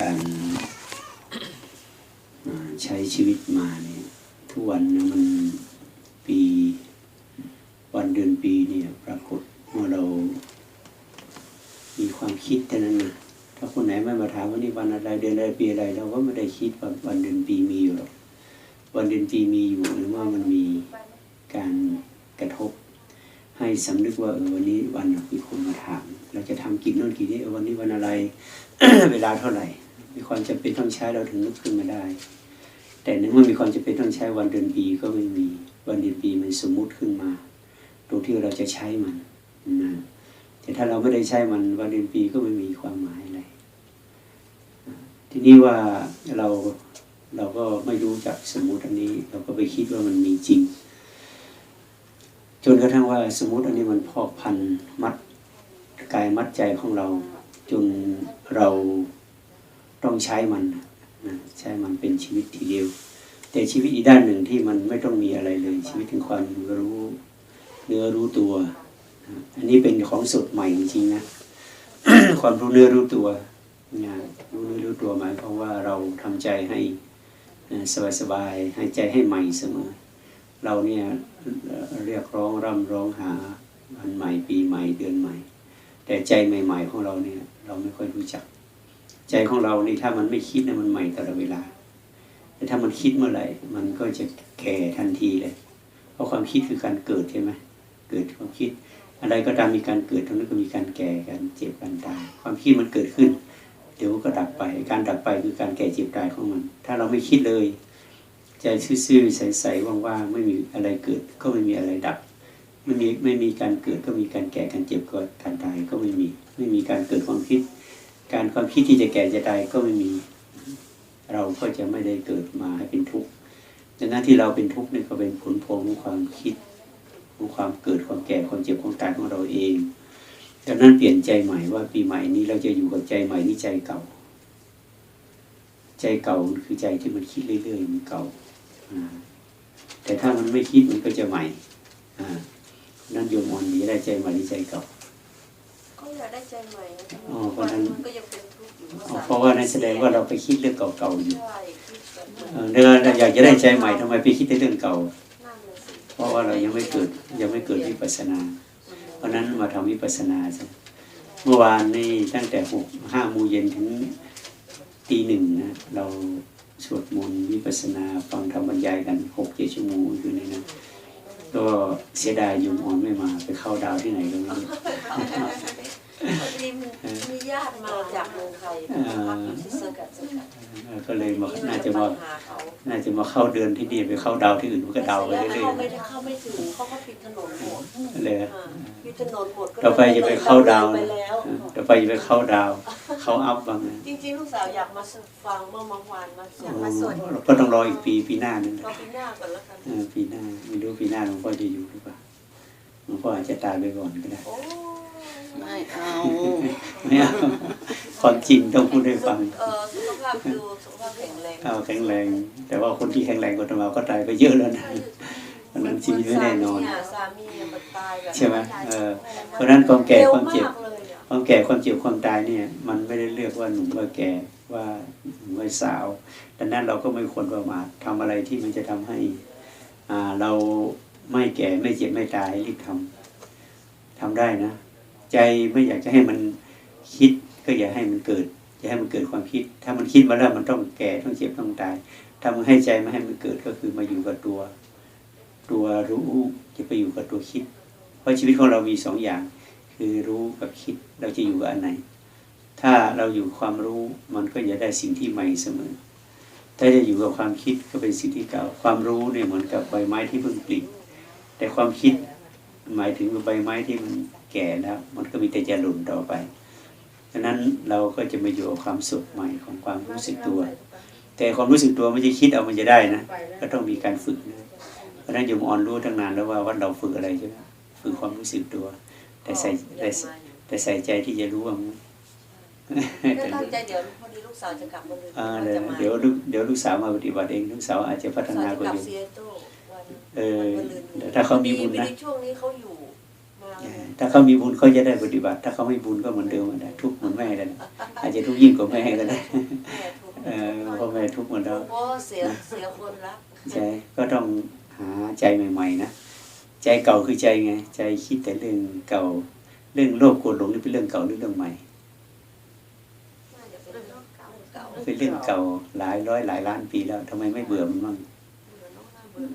การใช้ชีวิตมาเนี่ยทุกวันเนี่ยมันปีวันเดือนปีเนี่ยปรากฏเมื่อเรา มีความคิดเท่านั้นนะถ้าคนไหนไม่มาถามว่านี่วันอะไรเดือนอะไรปีอะไรเราก็ไม่ได้คิดว่าวันเดือนปีมีอยู่หรอกวันเดือนปีมีอยู่หรือว่ามันมีการกระทบ ให้สำนึกว่าเออวันนี้วันมีคนมาถาม เราจะทำกินโน่นกินนี่วันนี้วันอะไร เวลาเท่าไหร่ มีความจำเป็นต้องใช้เราถึงนึกขึ้นมาได้ แต่ในเมื่อมีความจำเป็นต้องใช้วันเดือนปีก็ไม่มีวันเดือนปีมันสมมุติขึ้นมา ตรงที่เราจะใช้มันนะแต่ถ้าเราไม่ได้ใช้มันวันเดือนปีก็ไม่มีความหมายอะไรทีนี้ว่าเราเราก็ไม่รู้จักสมมุติอันนี้ เราก็ไปคิดว่ามันมีจริง จนกระทั่งว่าสมมติอันนี้มันพอกพันมัดกายมัดใจของเรา จนเรา ต้องใช้มันนะใช้มันเป็นชีวิตทีเดียว แต่ชีวิตอีกด้านหนึ่งที่มันไม่ต้องมีอะไรเลย ชีวิตถึงความรู้เนื้อรู้ตัว อันนี้เป็นของสดใหม่จริงๆนะความรู้เนื้อรู้ตัวนะรู้เนื้อรู้ตัวหมายความว่าเราทำใจให้สบายๆให้ใจให้ใหม่เสมอ เราเนี่ยเอ่อเรียกร้องร่ำร้องหาวันใหม่ปีใหม่เดือนใหม่ แต่ใจใหม่ ๆ ของเราเนี่ยเราไม่ค่อยรู้จัก ใจของเรานี่ถ้ามันไม่คิดนะมันใหม่ตลอดเวลา แต่ถ้ามันคิดเมื่อไหร่ มันก็จะแก่ทันทีเลย เพราะความคิดคือการเกิดใช่ไหมเกิดความคิด อะไรก็ตามมีการเกิดทั้งนั้นก็มีการแก่การเจ็บการตาย ความคิดมันเกิดขึ้น เดี๋ยวก็ดับไป การดับไปคือการแก่เจ็บตายของมัน ถ้าเราไม่คิดเลย ใจซื่อๆใสๆว่างๆไม่มีอะไรเกิดก็ไม่มีอะไรดับไม่มีไม่มีการเกิดก็มีการแก่การเจ็บก็การตายก็ไม่มี ไม่มีการเกิดความคิด การความคิดที่จะแก่จะตายก็ไม่มี เราก็จะไม่ได้เกิดมาให้เป็นทุกข์ดังนั้นที่เราเป็นทุกข์นี่ก็เป็นผลพวงของความคิดของความเกิดความแก่ความเจ็บความตายของเราเองดังนั้นเปลี่ยนใจใหม่ว่าปีใหม่นี้เราจะอยู่กับใจใหม่นี่ใจเก่า ใจเก่ามันคือใจที่มันคิดเรื่อยๆมันเก่าแต่ถ้ามันไม่คิดมันก็จะใหม่นั่นโยมอ่อนดีได้ใจใหม่ที่ใจเก่า ก็อยากได้ใจใหม่นะอ๋อเพราะฉะนั้นมันก็ยังเป็นทุกข์อยู่อ๋อเพราะว่านั่นแสดงว่าเราไปคิดเรื่องเก่าๆอยู่ใช่คิดแบบเหมือนเออเดี๋ยวเราอยากจะได้ใจใหม่ทำไมไปคิดแต่เรื่องเก่านั่นเลยสิเพราะว่าเรายังไม่เกิดยังไม่เกิดวิปัสสนา เพราะฉะนั้นมาทำวิปัสสนาซะเมื่อวานนี่ตั้งแต่หกห้าโมงเย็นถึงตีหนึ่งนะเราสวดมนต์วิปัสสนาฟังธรรมบรรยายกันหกเจ็ดชั่วโมงอยู่ในนั้นก็เสียดายโยมอ่อนไม่มาไปเข้าดาวที่ไหนก็ไม่รู้พอดีมีมี ญาติมาจากเมืองไทยพักอยู่ที่สกัดสกัดเออก็เลยมาน่าจะปัมาญหาเขาน่าจะมาเข้าเดือนที่นี่ไปเข้าดาวที่อื่นมันก็ดาวไปแล้วเรื่อยเขาไม่ได้เข้าไม่ถึงเขาก็ปิดถนนหมดๆเลยอ่าปิดถนนหมดก็ต่อไปจะไปเข้าดาวไปนะแล้วเออต่อไปจะไปเข้าดาว เข้าอัพบ้างนะจริงๆลูกสาวอยากมาฟังเมื่อเมื่อวานมาอยากมาสวดเราก็ต้องรออีกปีปีหน้านั่นแหละเราปีหน้าก่อนแล้วกันเออปีหน้าไม่รู้ปีหน้าหลวงพ่อจะอยู่หรือเปล่าหลวงพ่ออาจจะตายไปก่อนก็ได้โอ้ ไม่เอาไม่เอาความจริงต้องพูดให้ฟังเออสุขภาพดูสุขภาพแข็งแรงเอาแข็งแรง แต่ว่าคนที่แข็งแรงกว่าเราก็ตายไปเยอะแล้วนะเพราะฉะนั้นชีวิตไม่แน่นอนสามีเนี่ยมันตายแบบใช่ไหมเออเพราะฉะนั้นความแก่ความเจ็บร็มากเลยอะความแก่ความเจ็บความตายเนี่ย มันไม่ได้เลือกว่าหนุ่มว่าแก่ว่าหนุ่มว่าสาว ดังนั้นเราก็ไม่ควรประมาททำอะไรที่มันจะทำให้อ่าเราไม่แก่ไม่เจ็บไม่ตายรีบทำทำได้นะ ใจไม่อยากจะให้มันคิด ก็อย่าให้มันเกิดอย่าให้มันเกิดความคิด ถ้ามันคิดมาแล้วมันต้องแก่ต้องเจ็บต้องตายถ้ามันให้ใจไม่ให้มันเกิดก็คือมาอยู่กับตัว ตัวรู้จะไปอยู่กับตัวคิด เพราะชีวิตของเรามีสองอย่าง คือรู้กับคิดเราจะอยู่กับอันไหน ถ้าเราอยู่ความรู้มันก็จะได้สิ่งที่ใหม่เสมอถ้าจะอยู่กับความคิดก็เป็นสิ่งที่เก่า ความรู้เนี่ยเหมือนกับใบไม้ที่เพิ่งปลิแต่ความคิดหมายถึงใบไม้ที่มัน แก่แล้ว มันก็มีแต่จะหล่นต่อไปฉะนั้นเราก็จะมาอยู่กับความสุขใหม่ของความรู้สึกตัว แต่ความรู้สึกตัวไม่ใช่คิดเอามันจะได้นะ ก็ต้องมีการฝึกนะเพราะฉะนั้นโยมอ่อนรู้ตั้งนานแล้วว่าว่าเราฝึกอะไรใช่ไหมฝึกความรู้สึกตัว แต่ใส่แต่แต่ใส่ใจที่จะรู้ว่ามันก็ตั้งใจเดี๋ยวพอดีลูกสาวจะกลับมาเลยอ่าเราเดี๋ยวจะมาเดี๋ยวลูกเดี๋ยวลูกสาวมาปฏิบัติเองลูกสาวอาจจะพัฒลูกสาวนาจะกว่ากลับโยมซีแอตเทิลวันเออวันมะรืนถ้าเขามีบุญนะพอดีช่วงนี้เขาอยู่มาเออ ถ้าเขามีบุญเขาจะได้ปฏิบัติ ถ้าเขาไม่บุญก็เหมือนเดิมอะนะทุกข์เหมือนแม่เลยนะอาจจะทุกข์ยิ่งกว่าแม่ก็ได้แม่ทุกข์เออเพราะแม่ทุกข์เหมือนเราเพราะเสียเสียคนรักใช่ก็ต้องหาใจใหม่ ๆ นะใจเก่าคือใจไง ใจคิดแต่เรื่องเก่า เรื่องโลภโกรธหลงนี่เป็นเรื่องเก่าหรือเรื่องใหม่น่าจะเป็นเรื่องเก่าเก่าเป็นเรื่องเก่าหลายร้อยหลายล้านปีแล้วทำไมไม่เบื่อมันบ้าง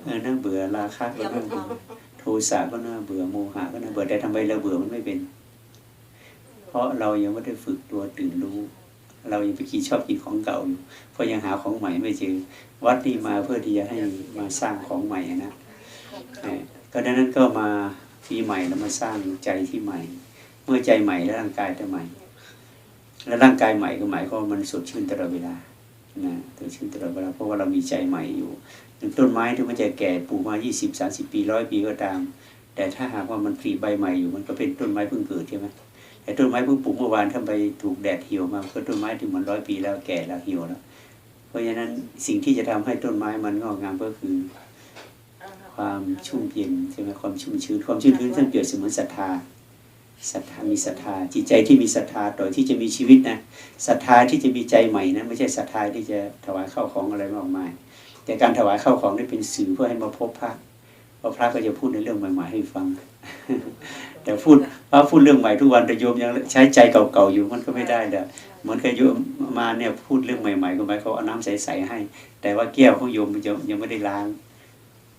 เออน่าเบื่อราคะก็น่าเบื่อโท สะก็น่าเบื่อโมหะก็น่าเบื่อแต่ทำไมเราเบื่อมันไม่เป็น เพราะเรายังไม่ได้ฝึกตัวตื่นรู้ เรายังไปคิดชอบกินของเก่าอยู่เพราะยังหาของใหม่ไม่เจอวัดนี่มาเพื่อที่จะให้มาสร้างของใหม่นะก็ดังนั้นก็มาปีใหม่แล้วมาสร้างใจที่ใหม่ เมื่อใจใหม่แล้วร่างกายจะใหม่ แล้วร่างกายใหม่ก็หมายความว่ามันสดชื่นตลอดเวลา นะสดชื่นตลอดเวลาเพราะว่าเรามีใจใหม่อยู่อย่างต้นไม้ที่มันจะแก่ปลูกมา 20 30 ปีร้อยปีก็ตาม แต่ถ้าหากว่ามันผลิใบใหม่อยู่มันก็เป็นต้นไม้เพิ่งเกิดใช่ไหมแต่ต้นไม้เพิ่งปลูกเมื่อวานถ้าไปถูกแดดเหี่ยวมาก็ต้นไม้ที่มันร้อยปีแล้วแก่แล้วเหี่ยวแล้ว เพราะฉะนั้นสิ่งที่จะทำให้ต้นไม้มันงอกงามก็คือ ความชุ่มเย็นใช่ไหมความชุ่มชื้นความชุ่มชื้นท่านเปรียบเสมือนศรัทธา ศรัทธามีศรัทธาจิตใจที่มีศรัทธาต่อที่จะมีชีวิตนะศรัทธาที่จะมีใจใหม่นะไม่ใช่ศรัทธาที่จะถวายข้าวของอะไรมากมาย แต่การถวายข้าวของนี่เป็นสื่อเพื่อให้มาพบพระเพราะพระก็จะพูดในเรื่องใหม่ๆให้ฟัง แต่พูดพระพูดเรื่องใหม่ทุกวันแต่โยมยังใช้ใจเก่าๆอยู่มันก็ไม่ได้เด้อเหมือนกับโยมมาเนี่ยพูดเรื่องใหม่ๆก็หมายเขาเอาน้ำใสๆให้ แต่ว่าแก้วของโยมยังยังไม่ได้ล้าง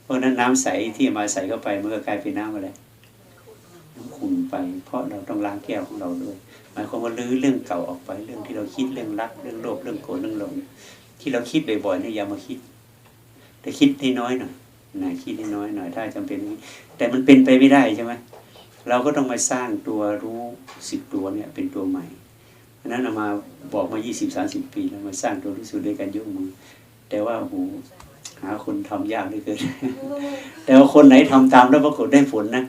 เพราะนั้นน้ำใสที่มาใส่เข้าไปมันก็กลายเป็นน้ำอะไร น้ำขุ่นไป เพราะเราต้องล้างแก้วของเราด้วย หมายความว่าลื้อเรื่องเก่าออกไปเรื่องที่เราคิดเรื่องรักเรื่องโลภเรื่องโกรธเรื่องหลงที่เราคิดบ่อยๆเนี่ยอย่ามาคิด แต่คิดให้น้อยหน่อยนะคิดให้น้อยหน่อยถ้าจำเป็นแต่มันเป็นไปไม่ได้ใช่ไหมเราก็ต้องมาสร้างตัวรู้สิบตัวเนี่ยเป็นตัวใหม่เพราะนั้นเอามาบอกมา 20 30 ปีแล้วมาสร้างตัวรู้สึกด้วยการยกมือ แต่ว่าโหหาคนทำยากเหลือเกินแต่ว่าคนไหนทำตามแล้วปรากฏได้ผลนะ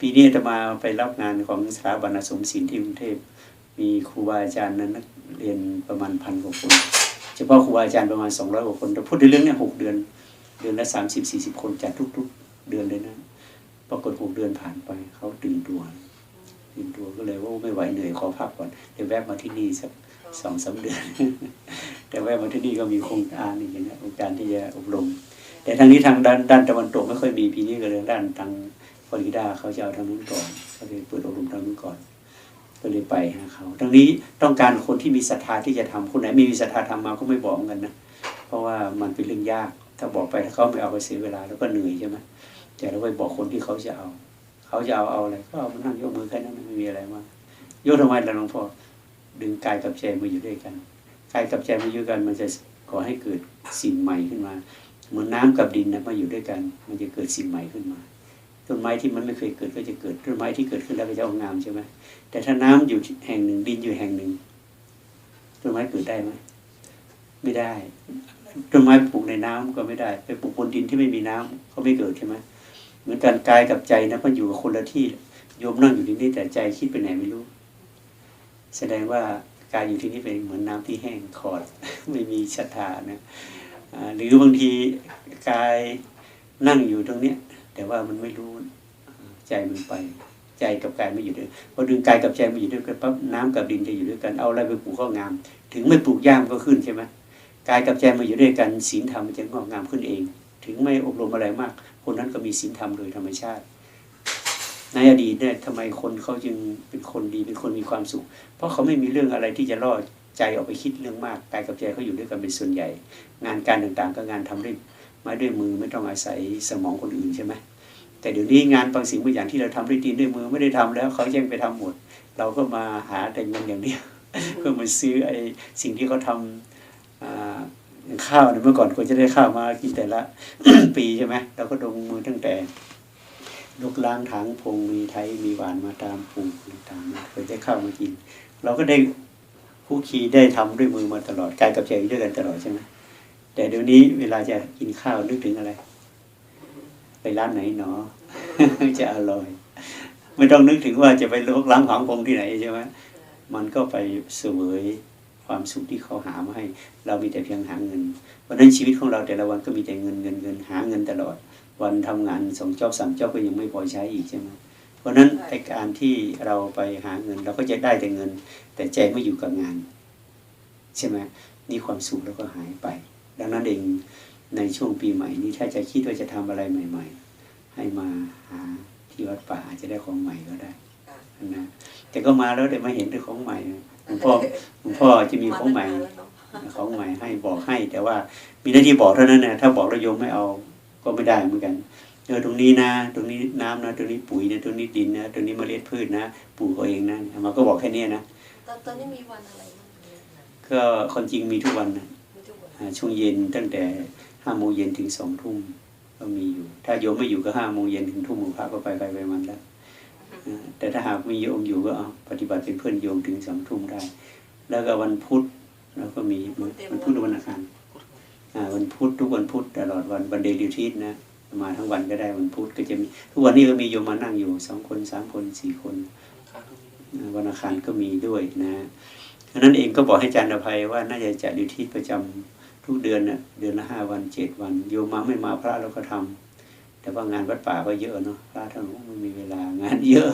ปีนี้จะมาไปรับงานของสถาบันสมศิลป์ที่กรุงเทพ มีครูบาอาจารย์นั้นนักเรียนประมาณพันกว่าคน เฉพาะครูบาอาจารย์ประมาณสองร้อยกว่าคนแต่พูดในเรื่องเนี้หกเดือน เดือนละสามสิบสี่สิบคนจัดทุก ๆ เดือนเลยนะ ปรากฏหกเดือนผ่านไปเขาตื่นตัวตื่นตัวก็เลยว่าไม่ไหวเหนื่อยขอพักก่อนเดี๋ยวแวะมาที่นี่สักสองสามเดือน แต่แวะมาที่นี่ก็มีโครงการอย่างเงี้ยโครงการที่จะอบรม แต่ทางนี้ทางด้านด้านตะวันตกไม่ค่อยมีปีนี้ก็เลยด้านทาง ฟลอริดาเขาจะเอาทางนู้นก่อนก็เลยเปิดอบรมทางนู้นก่อน ก็เลยไปหาเขาทางนี้ต้องการคนที่มีศรัทธาที่จะทำคนไหนไม่มีศรัทธาทำมาก็ไม่บอกกันนะเพราะว่ามันเป็นเรื่องยาก ถ้าบอกไปถ้าเขาไม่เอาไปเสียเวลาแล้วก็เหนื่อยใช่ไหมแต่เราไปบอกคนที่เขาจะเอา เขาจะเอาเอาอะไรก็เอามานั่งยกมือแค่นั้นไม่มีอะไรมากยกทำไมล่ะหลวงพ่อดึงกายกับใจมาอยู่ด้วยกันกายกับใจมาอยู่กันมันจะก่อให้เกิดสิ่งใหม่ขึ้นมา เหมือนน้ำกับดินนะมาอยู่ด้วยกัน มันจะเกิดสิ่งใหม่ขึ้นมา ต้นไม้ที่มันไม่เคยเกิดก็จะเกิดต้นไม้ที่เกิดขึ้นแล้วก็จะงามใช่ไหมแต่ถ้าน้ำอยู่แห่งหนึ่งดินอยู่แห่งหนึ่งต้นไม้เกิดได้ไหมไม่ได้ต้นไม้ปลูกในน้ำก็ไม่ได้ ไปปลูกบนดินที่ไม่มีน้ำก็ไม่เกิดใช่ไหมเหมือนกันกายกับใจนะมันอยู่กับคนละที่โยมนั่งอยู่ที่นี่แต่ใจคิดไปไหนไม่รู้ แสดงว่ากายอยู่ที่นี่เป็นเหมือนน้ำที่แห้งขอด ไม่มีศรัทธานะหรือบางทีกายนั่งอยู่ตรงเนี้ย แต่ว่ามันไม่รู้ใจมันไป ใจกับกายไม่อยู่ด้วยพอดึงกายกับใจมาอยู่ด้วยกันปั๊บน้ำกับดินจะอยู่ด้วยกันเอาอะไรไปปลูกก็งาม ถึงไม่ปลูกย่ามก็ขึ้นใช่ไหมกายกับใจมาอยู่ด้วยกันศีลธรรมมันจะงอกงามขึ้นเอง ถึงไม่อบรมอะไรมาก คนนั้นก็มีศีลธรรมโดยธรรมชาติ ในอดีตเนี่ยทำไมคนเขาจึงเป็นคนดีเป็นคนมีความสุข เพราะเขาไม่มีเรื่องอะไรที่จะล่อใจออกไปคิดเรื่องมากกายกับใจเขาอยู่ด้วยกันเป็นส่วนใหญ่ งานการต่างๆ ก็งานทำด้วย ม้ด้วยมือไม่ต้องอาศัยสมองคนอื่นใช่ไหมแต่เดี๋ยวนี้งานบางสิ่งบางอย่างที่เราทำด้วยตีนด้วยมือไม่ได้ทำแล้วเขาแย่งไปทำหมด เราก็มาหาแต่เงินอย่างเดียวเพื่อมาซื้อไอ้สิ่งที่เขาทำข้าวเนี่ยเมื่อก่อนควรจะได้ข้าวมากินแต่ละ ปีใช่ไหมเราก็ลงมือตั้งแต่ลุกล้างถังพงมีไทยมีหวานมาตามปลูกต่างๆเพื่อจะข้าวมากิน เราก็ได้คู่คีได้ทำด้วยมือมาตลอดกายกับใจด้วยกันตลอดใช่ไหม แต่เดี๋ยวนี้เวลาจะกินข้าวนึกถึงอะไร ไปร้านไหนหนอ จะอร่อย ไม่ต้องนึกถึงว่าจะไปลวกล้างผังพงที่ไหนใช่ไหมมันก็ไปเสวยความสุขที่เขาหามาให้ เรามีแต่เพียงหาเงิน เพราะนั้นชีวิตของเราแต่ละวันก็มีแต่เงินเงินเงินหาเงินตลอด วันทำงานสองจอบสามจอบก็ยังไม่พอใช้อีกใช่ไหมเพราะฉะนั้นไอการที่เราไปหาเงิน เราก็จะได้แต่เงิน แต่ใจไม่อยู่กับงาน ใช่ไหมนี่ความสุขแล้วก็หายไป ดังนั้นเองในช่วงปีใหม่นี้ถ้าจะคิดว่าจะทำอะไรใหม่ ๆ ให้มาหาที่วัดป่าอาจจะได้ของใหม่ก็ได้นะแต่ก็มาแล้วเดี๋ยวมาเห็นแต่ของใหม่หลวงพ่อหลวงพ่อจะมีของใหม่ ของใหม่ให้บอกให้ แต่ว่ามีหน้าที่บอกเท่านั้นนะถ้าบอกแล้วโยมไม่เอาก็ไม่ได้เหมือนกันเออตรงนี้นะ ตรงนี้น้ำนะตรงนี้ปุ๋ยนะตรงนี้ดินนะตรงนี้เมล็ดพืชนะปลูกเอาเองนะมันก็บอกแค่เนี้ยนะตอนตอนนี้มีวันอะไรบ้างเนี่ยก็คนจริงมีทุกวันนะมีทุกวันอ่า ช่วงเย็นตั้งแต่ห้าโมงเย็นถึงสองทุ่มก็มีอยู่ ถ้าโยมไม่อยู่ก็ห้าโมงเย็นถึงทุ่มหมู่พระก็ไปไปไปมันแล้วแต่ถ้าหากมีโยมอยู่ก็เอาปฏิบัติเป็นเพื่อนโยมถึงสองทุ่มได้ แล้วก็วันพุธแล้วก็มีวันพุธวันอังคารวันพุธทุกวันพุธตลอดวันวันเดลิทิสนะมาทั้งวันก็ได้วันพุธก็จะมีทุกวันนี้ก็มีโยมมานั่งอยู่สองคนสามคนสี่คนวันอังคารก็มีด้วยนะฉะนั้นเองก็บอกให้อาจารย์อภัยว่าน่าจะจัดดิทีประจำ ทุกเดือนเน่ะเดือนละห้าวันเจ็ดวันโยมมาไม่มาพระเราก็ทำแต่ว่างานวัดป่าก็เยอะเนาะพระท่านไม่มีเวลางานเยอะ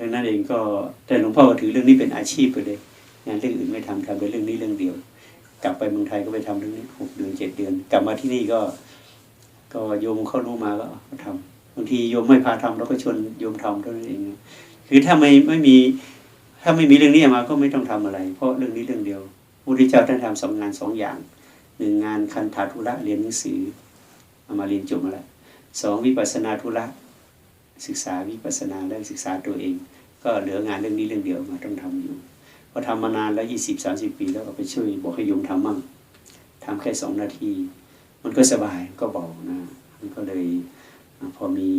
ดังนั้นเองก็แต่หลวงพ่อก็ถือเรื่องนี้เป็นอาชีพไปเลย งานเรื่องอื่นไม่ทำทำแต่เรื่องนี้เรื่องเดียว กลับไปเมืองไทยก็ไปทำเรื่องนี้หกเดือนเจ็ดเดือน กลับมาที่นี่ก็ ก็โยมเข้ารู้มาก็เอาทำบางทีโยมไม่พาทำเราก็ชวนโยมทำเท่านั้นเองคือถ้าไม่ไม่มี ถ้าไม่มีเรื่องนี้มาก็ไม่ต้องทำอะไร เพราะเรื่องนี้เรื่องเดียว พระพุทธเจ้าท่านทำสองงานสองอย่างหนึ่งงานคันธาธุระเรียนหนังสือเอามาเรียนจบมาแล้วสองวิปัสสนาธุระศึกษาวิปัสสนาและศึกษาตัวเอง ก็เหลืองานเรื่องนี้เรื่องเดียวมาต้องทำอยู่พอทำมานานแล้วยี่สิบสามสิบปีแล้วก็ไปช่วยบอกให้โยมทำมั่งทำแค่สองนาที มันก็สบายก็เบานะมันก็เลยพอมี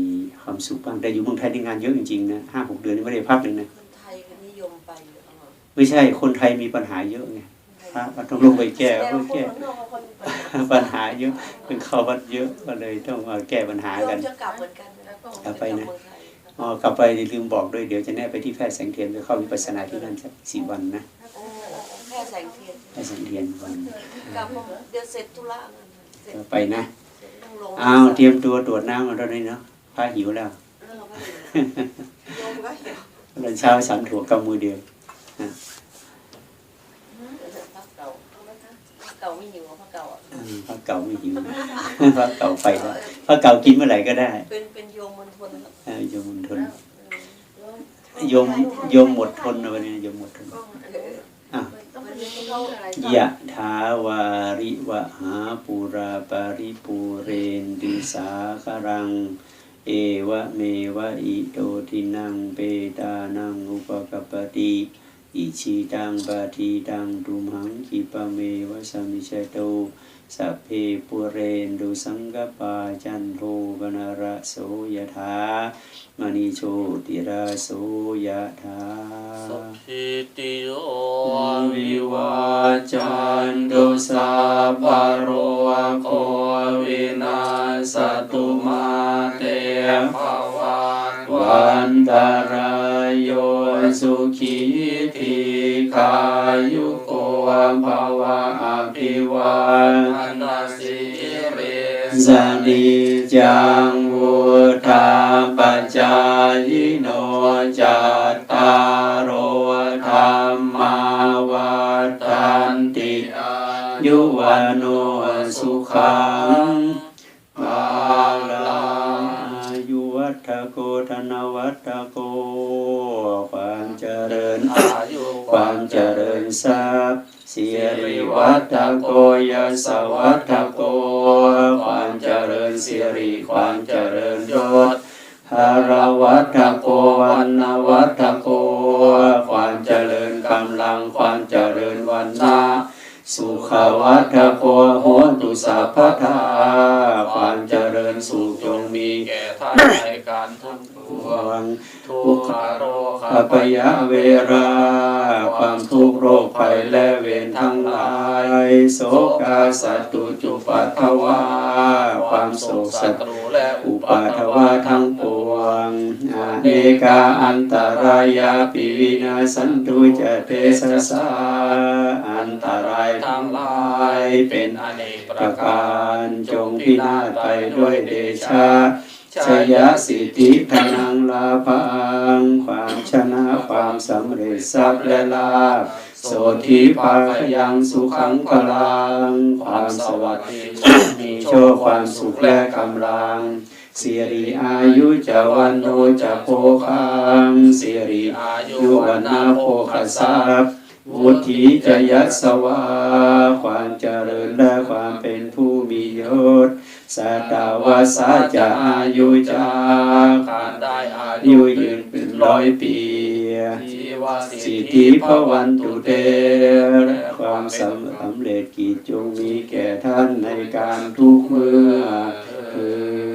ความสุขบ้างแต่อยู่เมืองไทยในงานเยอะจริงๆนะห้าหกเดือนนี่ไม่ได้พักเลยนะคนไทยก็นิยมไปเยอะมากไม่ใช่คนไทยมีปัญหาเยอะไงพ ระก็ต้องลงไปแก้แต่ก็ว่าคนแก้เมืองนอกคนไปปัญหาเยอะเป็นเข้าวัดเยอะก็เลยต้องมาแก้ปัญหาโยกัมนจะกลับเหมือนกันนะกลับไปนะจเมืองไทยอ๋อกลับไปลืมบอกด้วยเดี๋ยวจะแนะไปที่แพทย์แสงเทียนไปเข้าวิปัสสนาที่นั่นสักสี่วันนะโอ้แค่แสงเทียนแพทย์แสงเทียนวันกลับมาเดี๋ยวเสร็จธุระนั่นเสร็จก็ไปนะเสร็จต้องลงอ้าวเตรียมตัวตรวจน้ำมาตอนนี้เนาะพระหิวแล้วเออไม่หิวโยมก็หิวตอนเช้าฉันถั่วกำมือเดียว พักเก่าพั กเก่าไม่หิวพักเก่าอะอืมพระเก่าไม่หิว พระเก่าไปแล้วพระเก่ากินเมื่อไหร่ก็ได้เป็นเป็นโยมมณฑลครับเออโยมทน โยมโยมหมดทนนะวันนี้โยมหมดทนก็เอออะวันนี้เขาอะไรยะถาวาริวะหาปุราปาริปูเรนติสาคารัง เอวะเมวะอิโตทินังเปตานังอุปกปปติ อิชิตังปะทีตังตุมหังคิปะเมวะสามิชโตสัพเพปุเรนดุสังกปาจันโทปนาระโสยถามณีโชติราโสยถาสุขิติโยวิวาจันตุสัพพะโรโควินาสตุมาเตภวันวันตารายโยสุขี ขายุโกภวะอภิวาอันนาสิเรสนิจังวุธาปจายโนจัตตารโอธรรมาวัฏันติยุวันโนสุขังภาลังอายุวัฏโกธนวัฏโกความเจริญอายุ ความเจริญทรัพย์สิริวัฒโกยสวัฒโก ความเจริญสิริความเจริญยศหารวัฒโกวันนวัฒโก ความเจริญกำลังความเจริญวันนาสุขวัฒโกโหตุสัพพทาความเจริญสุขจงมีแก่ท่านในการทุกป วงทุกขโรคาพยาเวราความทุกข์โรคภัยและเวรทั้งหลายโศกาสัตุจุปัทวาความโศกศัสัตรูและอุปาทวาทั้งปวงอเนกาอันตรายาปิวินาสันตุจะเทสสาอันตรายทั้งหลายเป็นอเนกประการรจงพินาศไปด้วยเดชะ ชยสิทธิธนังลาภังความชนะความสำเร็จทรัพย์และลาภโสธิภาคยังสุขังพลัง ความสวัสดีมีโชคความสุขและกำลังสิริอายุจะวันโนจะโภคังสิริอายุวันนาโภคทรัพย์วุฒิจะยัสวา ความเจริญและความเป็นผู้มียศ สัตวาสาจะอายุจาขาดได้อายุยืนเป็นร้อยปีทีวาสิทธิพระวันตุเตระความสำสำเร็จกิจจงมีแก่ท่านในการทุกเมื่อเทิน